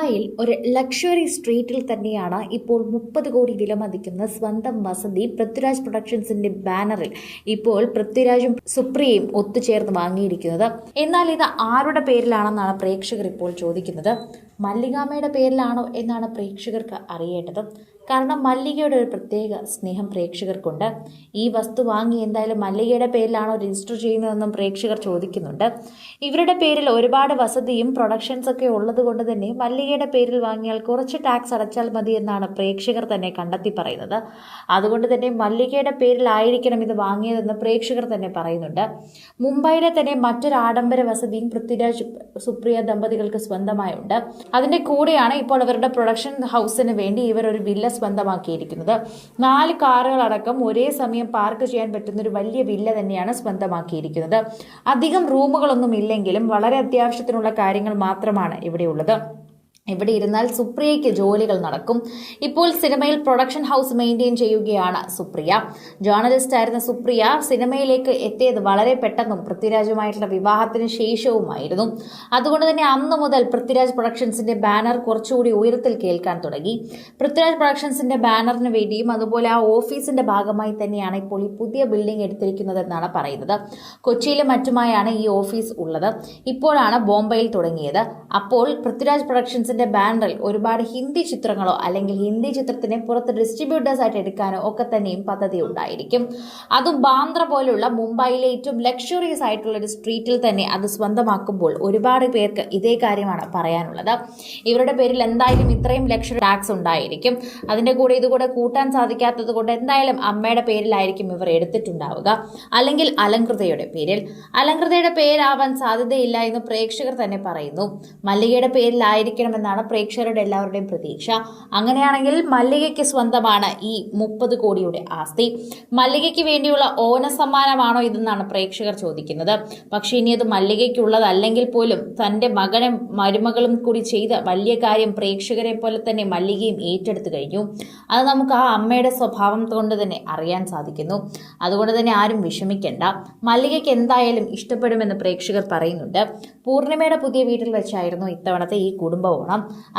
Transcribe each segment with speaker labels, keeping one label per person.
Speaker 1: മുംബൈയിൽ ഒരു ലക്ഷറി സ്ട്രീറ്റിൽ തന്നെയാണ് ഇപ്പോൾ മുപ്പത് കോടി വിലമതിക്കുന്ന സ്വന്തം വസതി പൃഥ്വിരാജ് പ്രൊഡക്ഷൻസിന്റെ ബാനറിൽ ഇപ്പോൾ പൃഥ്വിരാജും സുപ്രിയയും ഒത്തുചേർന്ന് വാങ്ങിയിരിക്കുന്നത്. എന്നാൽ ഇത് ആരുടെ പേരിലാണെന്നാണ് പ്രേക്ഷകർ ഇപ്പോൾ ചോദിക്കുന്നത്. മല്ലികാമ്മയുടെ പേരിലാണോ എന്നാണ് പ്രേക്ഷകർക്ക് അറിയേണ്ടത്. കാരണം മല്ലികയുടെ ഒരു പ്രത്യേക സ്നേഹം പ്രേക്ഷകർക്കുണ്ട്. ഈ വസ്തു വാങ്ങി എന്തായാലും മല്ലികയുടെ പേരിലാണോ രജിസ്റ്റർ ചെയ്യുന്നതെന്നും പ്രേക്ഷകർ ചോദിക്കുന്നുണ്ട്. ഇവരുടെ പേരിൽ ഒരുപാട് വസതിയും പ്രൊഡക്ഷൻസ് ഒക്കെ ഉള്ളത് കൊണ്ട് തന്നെ മല്ലികയുടെ പേരിൽ വാങ്ങിയാൽ കുറച്ച് ടാക്സ് അടച്ചാൽ മതി എന്നാണ് പ്രേക്ഷകർ തന്നെ കണ്ടെത്തി പറയുന്നത്. അതുകൊണ്ട് തന്നെ മല്ലികയുടെ പേരിലായിരിക്കണം ഇത് വാങ്ങിയതെന്ന് പ്രേക്ഷകർ തന്നെ പറയുന്നുണ്ട്. മുംബൈയിലെ തന്നെ മറ്റൊരു ആഡംബര വസതിയും പൃഥ്വിരാജ് സുപ്രിയ ദമ്പതികൾക്ക് സ്വന്തമായുണ്ട്. അതിന്റെ കൂടെയാണ് ഇപ്പോൾ അവരുടെ പ്രൊഡക്ഷൻ ഹൗസിന് വേണ്ടി ഇവർ ഒരു വില്ല സ്വന്തമാക്കിയിരിക്കുന്നത്. നാല് കാറുകളടക്കം ഒരേ സമയം പാർക്ക് ചെയ്യാൻ പറ്റുന്ന ഒരു വലിയ വില്ല തന്നെയാണ് സ്വന്തമാക്കിയിരിക്കുന്നത്. അധികം റൂമുകളൊന്നും ഇല്ലെങ്കിലും വളരെ അത്യാവശ്യത്തിനുള്ള കാര്യങ്ങൾ മാത്രമാണ് ഇവിടെയുള്ളത് ഇവിടെ ഇരുന്നാൽ സുപ്രിയയ്ക്ക് ജോലികൾ നടക്കും. ഇപ്പോൾ സിനിമയിൽ പ്രൊഡക്ഷൻ ഹൗസ് മെയിന്റെയിൻ ചെയ്യുകയാണ് സുപ്രിയ. ജേർണലിസ്റ്റ് ആയിരുന്ന സുപ്രിയ സിനിമയിലേക്ക് എത്തിയത് വളരെ പെട്ടെന്നും പൃഥ്വിരാജുമായിട്ടുള്ള വിവാഹത്തിന് ശേഷവുമായിരുന്നു. അതുകൊണ്ട് തന്നെ അന്ന് മുതൽ പൃഥ്വിരാജ് പ്രൊഡക്ഷൻസിന്റെ ബാനർ കുറച്ചുകൂടി ഉയരത്തിൽ കേൾക്കാൻ തുടങ്ങി. പൃഥ്വിരാജ് പ്രൊഡക്ഷൻസിന്റെ ബാനറിന് വേണ്ടിയും അതുപോലെ ആ ഓഫീസിന്റെ ഭാഗമായി തന്നെയാണ് ഇപ്പോൾ ഈ പുതിയ ബിൽഡിംഗ് എടുത്തിരിക്കുന്നതെന്നാണ് പറയുന്നത്. കൊച്ചിയിലും മറ്റുമായാണ് ഈ ഓഫീസ് ഉള്ളത്. ഇപ്പോഴാണ് ബോംബെയിൽ തുടങ്ങിയത്. അപ്പോൾ പൃഥ്വിരാജ് പ്രൊഡക്ഷൻസിന്റെ ബാനറിൽ ഒരുപാട് ഹിന്ദി ചിത്രങ്ങളോ അല്ലെങ്കിൽ ഹിന്ദി ചിത്രത്തിനെ പുറത്ത് ഡിസ്ട്രിബ്യൂട്ടേഴ്സ് ആയിട്ട് എടുക്കാനോ ഒക്കെ തന്നെയും പദ്ധതി ഉണ്ടായിരിക്കും. അതും ബാന്ദ്ര പോലുള്ള മുംബൈയിലെ ഏറ്റവും ലക്ഷറിയസ് ആയിട്ടുള്ള ഒരു സ്ട്രീറ്റിൽ തന്നെ അത് സ്വന്തമാക്കുമ്പോൾ ഒരുപാട് പേർക്ക് ഇതേ കാര്യമാണ് പറയാനുള്ളത്. ഇവരുടെ പേരിൽ എന്തായാലും ഇത്രയും ലക്ഷറി ടാക്സ് ഉണ്ടായിരിക്കും. അതിന്റെ കൂടെ ഇതുകൂടെ കൂട്ടാൻ സാധിക്കാത്തത് കൊണ്ട് എന്തായാലും അമ്മയുടെ പേരിലായിരിക്കും ഇവർ എടുത്തിട്ടുണ്ടാവുക. അല്ലെങ്കിൽ അലങ്കൃതയുടെ പേരിൽ. അലങ്കൃതയുടെ പേരാവാൻ സാധ്യതയില്ല എന്ന് പ്രേക്ഷകർ തന്നെ പറയുന്നു. മല്ലികയുടെ പേരിലായിരിക്കണമെന്നാണ് പ്രേക്ഷകരുടെ എല്ലാവരുടെയും പ്രതീക്ഷ. അങ്ങനെയാണെങ്കിൽ മല്ലികയ്ക്ക് സ്വന്തമാണ് ഈ മുപ്പത് കോടിയുടെ ആസ്തി. മല്ലികയ്ക്ക് വേണ്ടിയുള്ള ഓന സമ്മാനമാണോ ഇതെന്നാണ് പ്രേക്ഷകർ ചോദിക്കുന്നത്. പക്ഷേ ഇനി അത് മല്ലികയ്ക്കുള്ളതല്ലെങ്കിൽ പോലും തന്റെ മകനും മരുമകളും കൂടി ചെയ്ത വലിയ കാര്യം പ്രേക്ഷകരെ പോലെ തന്നെ മല്ലികയും ഏറ്റെടുത്തു കഴിഞ്ഞു. അത് നമുക്ക് ആ അമ്മയുടെ സ്വഭാവം കൊണ്ട് തന്നെ അറിയാൻ സാധിക്കുന്നു. അതുകൊണ്ട് തന്നെ ആരും വിഷമിക്കേണ്ട. മല്ലികയ്ക്ക് എന്തായാലും ഇഷ്ടപ്പെടുമെന്ന് പ്രേക്ഷകർ പറയുന്നുണ്ട്. പൂർണിമയുടെ പുതിയ വീട്ടിൽ വെച്ചായിരുന്നു ഇത്തവണത്തെ ഈ കുടുംബ ഓണം.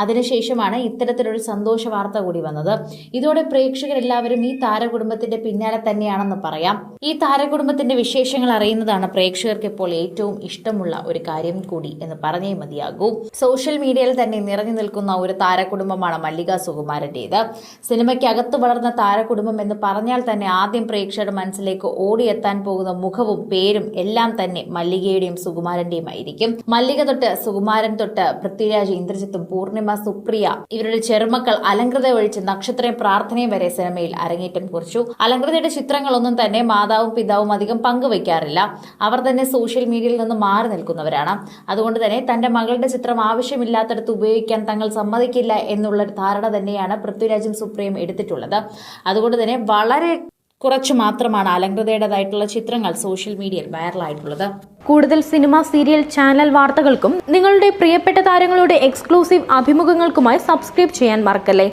Speaker 1: അതിനുശേഷമാണ് ഇത്തരത്തിലൊരു സന്തോഷ വാർത്ത കൂടി വന്നത്. ഇതോടെ പ്രേക്ഷകരെല്ലാവരും ഈ താരകുടുംബത്തിന്റെ പിന്നാലെ തന്നെയാണെന്ന് പറയാം. ഈ താരകുടുംബത്തിന്റെ വിശേഷങ്ങൾ അറിയുന്നതാണ് പ്രേക്ഷകർക്ക് ഇപ്പോൾ ഏറ്റവും ഇഷ്ടമുള്ള ഒരു കാര്യം കൂടി എന്ന് പറഞ്ഞേ മതിയാകൂ. സോഷ്യൽ മീഡിയയിൽ തന്നെ നിറഞ്ഞു നിൽക്കുന്ന ഒരു താരകുടുംബമാണ് മല്ലിക സുകുമാരന്റേത്. സിനിമയ്ക്ക് അകത്ത് വളർന്ന താരകുടുംബം എന്ന് പറഞ്ഞാൽ തന്നെ ആദ്യം പ്രേക്ഷകരുടെ മനസ്സിലേക്ക് ഓടിയെത്താൻ പോകുന്ന മുഖവും പേരും എല്ലാം തന്നെ മല്ലികയുടെയും സുകുമാരന്റെയും ആയിരിക്കും മല്ലിക തൊട്ട് സുകുമാരൻ തൊട്ട് പൃഥ്വിരാജ് ഇന്ദ്രജിത്തും പൂർണിമ സുപ്രിയ ഇവരുടെ ചെറുമക്കൾ അലങ്കൃത ഒഴിച്ച് നക്ഷത്രയും പ്രാർത്ഥനയും വരെ സിനിമയിൽ അരങ്ങേറ്റം കുറിച്ചു. അലങ്കൃതയുടെ ചിത്രങ്ങളൊന്നും തന്നെ മാതാവും പിതാവും അധികം പങ്കുവയ്ക്കാറില്ല അവർ തന്നെ സോഷ്യൽ മീഡിയയിൽ നിന്ന് മാറി നിൽക്കുന്നവരാണ്. അതുകൊണ്ട് തന്നെ തന്റെ മകളുടെ ചിത്രം ആവശ്യമില്ലാത്തടത്ത് ഉപയോഗിക്കാൻ തങ്ങൾ സമ്മതിക്കില്ല എന്നുള്ള ധാരണ തന്നെയാണ് പൃഥ്വിരാജും സുപ്രിയയും എടുത്തിട്ടുള്ളത്. അതുകൊണ്ട് തന്നെ വളരെ കുറച്ച് മാത്രമാണ് അലങ്കൃതയുടേതായിട്ടുള്ള ചിത്രങ്ങൾ സോഷ്യൽ മീഡിയയിൽ വൈറലായിട്ടുള്ളത്.
Speaker 2: കൂടുതൽ സിനിമ സീരിയൽ ചാനൽ വാർത്തകൾക്കും നിങ്ങളുടെ പ്രിയപ്പെട്ട താരങ്ങളുടെ എക്സ്ക്ലൂസീവ് അഭിമുഖങ്ങൾക്കുമായി സബ്സ്ക്രൈബ് ചെയ്യാൻ മറക്കല്ലേ?